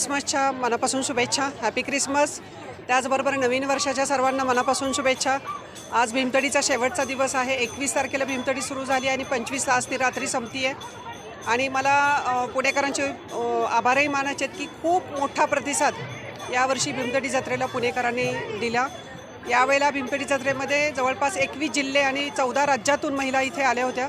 क्रिसमसच्या मनापासून शुभेच्छा. Happy Christmas त्याचबरोबर नवीन वर्षाच्या सर्वांना मनापासून शुभेच्छा. आज भीमतडीचा शेवटचा दिवस आहे. एकवीस तारखेला भीमतडी सुरू झाली आणि पंचवीस तास ती रात्री संपती आहे आणि मला पुणेकरांचे आभारही मानायचे आहेत की खूप मोठा प्रतिसाद यावर्षी भीमतडी जत्रेला पुणेकरांनी दिला. यावेळेला भीमतडी जत्रेमध्ये जवळपास एकवीस जिल्हे आणि चौदा राज्यातून महिला इथे आल्या होत्या.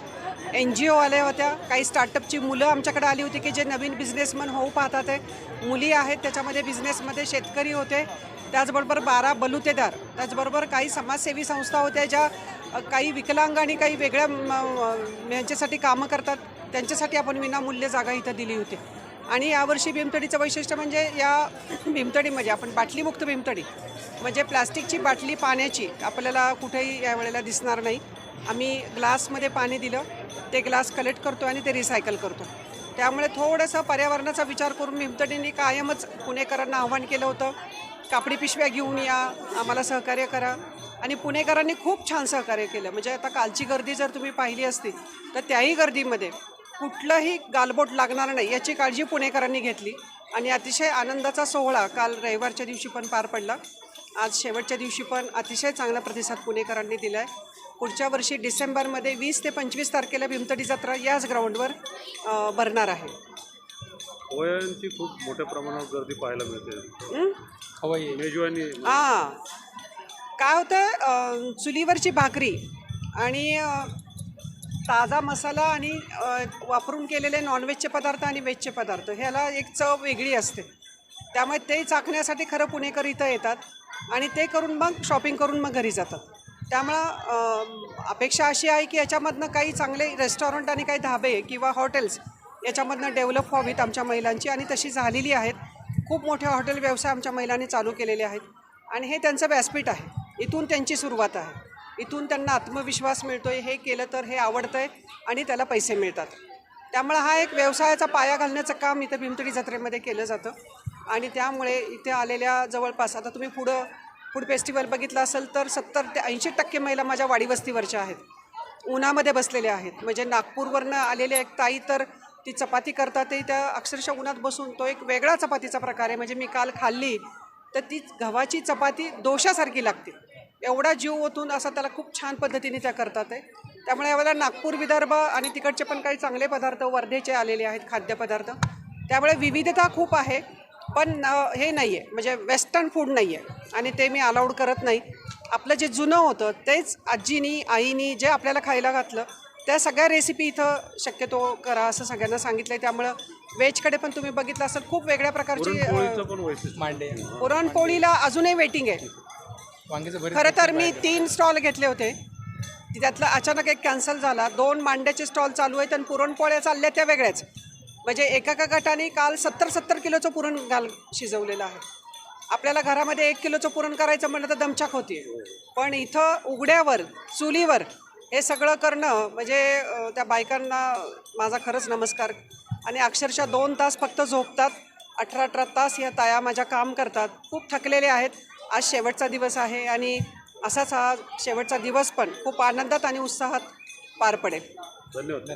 एन जी ओ आल्या होत्या काही स्टार्टअपची मुलं आमच्याकडे आली होती की जे नवीन बिझनेसमन होऊ पाहतात आहे मुली आहेत त्याच्यामध्ये बिझनेसमध्ये शेतकरी होते. त्याचबरोबर बारा बलुतेदार त्याचबरोबर काही समाजसेवी संस्था होत्या ज्या काही विकलांग आणि काही वेगळ्या म, यांच्यासाठी कामं करतात. त्यांच्यासाठी आपण विनामूल्य जागा इथं दिली होती. आणि यावर्षी भीमतडीचं वैशिष्ट्य म्हणजे या भीमतडीमध्ये आपण बाटलीमुक्त भीमतडी म्हणजे प्लास्टिकची बाटली पाण्याची आपल्याला कुठेही यावेळेला दिसणार नाही. आम्ही ग्लासमध्ये पाणी दिलं ते ग्लास कलेक्ट करतो आणि ते रिसायकल करतो. त्यामुळे थोडंसं पर्यावरणाचा विचार करून भीमतडीने कायमच पुणेकरांना आव्हान केलं होतं. कापडी पिशव्या घेऊन या आम्हाला सहकार्य करा. आणि पुणेकरांनी खूप छान सहकार्य केलं. म्हणजे आता कालची गर्दी जर तुम्ही पाहिली असती तर त्याही गर्दीमध्ये कुठलंही गालबोट लागणार नाही याची काळजी पुणेकरांनी घेतली. आणि अतिशय आनंदाचा सोहळा काल रविवारच्या दिवशी पण पार पडला. आज शेवटच्या दिवशी पण अतिशय चांगला प्रतिसाद पुणेकरांनी दिला आहे पुढच्या वर्षी डिसेंबरमध्ये वीस ते पंचवीस तारखेला भीमतडी जत्रा याच ग्राउंडवर भरणार आहे. पोळ्यांची खूप मोठ्या प्रमाणात गर्दी पाहायला मिळते. हं? हवाई मेजवानी. हां. काय होतं चुलीवरची भाकरी आणि ताजा मसाला आणि वापरून केलेले नॉनव्हेजचे पदार्थ आणि व्हेजचे पदार्थ ह्याला एक चव वेगळी असते. त्यामुळे ते चाखण्यासाठी खरं पुणेकर इथं येतात आणि ते करून मग शॉपिंग करून मग घरी जातात. त्यामुळं अपेक्षा अशी आहे की याच्यामधनं काही चांगले रेस्टॉरंट आणि काही धाबे किंवा हॉटेल्स याच्यामधनं डेव्हलप व्हावीत आमच्या महिलांची आणि तशी झालेली आहेत. खूप मोठे हॉटेल व्यवसाय आमच्या महिलांनी चालू केलेले आहेत. आणि हे त्यांचं व्यासपीठ आहे. इथून त्यांची सुरुवात आहे. इथून त्यांना आत्मविश्वास मिळतोय. हे केलं तर हे आवडतं आहे आणि त्याला पैसे मिळतात. त्यामुळे हा एक व्यवसायाचा पाया घालण्याचं काम इथं भीमतडी जत्रेमध्ये केलं जातं. आणि त्यामुळे इथे आलेल्या जवळपास आता तुम्ही पुढं फूड फेस्टिवल बघितलं असेल तर सत्तर ते ऐंशी टक्के महिला माझ्या वाडीवस्तीवरच्या आहेत. उन्हामध्ये बसलेल्या आहेत. म्हणजे नागपूरवरनं आलेल्या एक ताई तर ती चपाती करतात त्या अक्षरशः उन्हात बसून तो एक वेगळा चपातीचा प्रकार आहे. म्हणजे मी काल खाल्ली तर ती गव्हाची चपाती दोशासारखी लागते. एवढा जीव ओतून असा त्याला खूप छान पद्धतीने त्या करतात आहे त्यामुळे यावेळेला नागपूर विदर्भ आणि तिकडचे पण काही चांगले पदार्थ वर्धेचे आलेले आहेत खाद्यपदार्थ. त्यामुळे विविधता खूप आहे. पण हे नाही आहे म्हणजे वेस्टर्न फूड नाही आहे आणि ते मी अलाउड करत नाही. आपलं जे जुनं होतं तेच आजीनी आईनी जे आपल्याला खायला घातलं त्या सगळ्या रेसिपी इथं शक्यतो करा असं सगळ्यांना सांगितलं आहे त्यामुळं व्हेजकडे पण तुम्ही बघितलं असेल खूप वेगळ्या प्रकारची मांडे. पुरणपोळीला अजूनही वेटिंग आहे. खरं तर मी तीन स्टॉल घेतले होते. त्यातला अचानक एक कॅन्सल झाला. दोन मांड्याचे स्टॉल चालू आहेत आणि पुरणपोळ्या चालल्या त्या वेगळ्याच. म्हणजे एका एका गटाने काल सत्तर सत्तर किलोचं पुरण घाल शिजवलेलं आहे. आपल्याला घरामध्ये एक किलोचं पुरण करायचं म्हणलं तर दमछाक होती पण इथं उघड्यावर चुलीवर हे सगळं करणं म्हणजे त्या बायकांना माझा खरंच नमस्कार. आणि अक्षरशः दोन तास फक्त झोपतात. अठरा अठरा तास या ताया माझ्या काम करतात. खूप थकलेले आहेत. आज शेवटचा दिवस आहे आणि असाच हा शेवटचा दिवस पण खूप आनंदात आणि उत्साहात पार पडेल. धन्यवाद.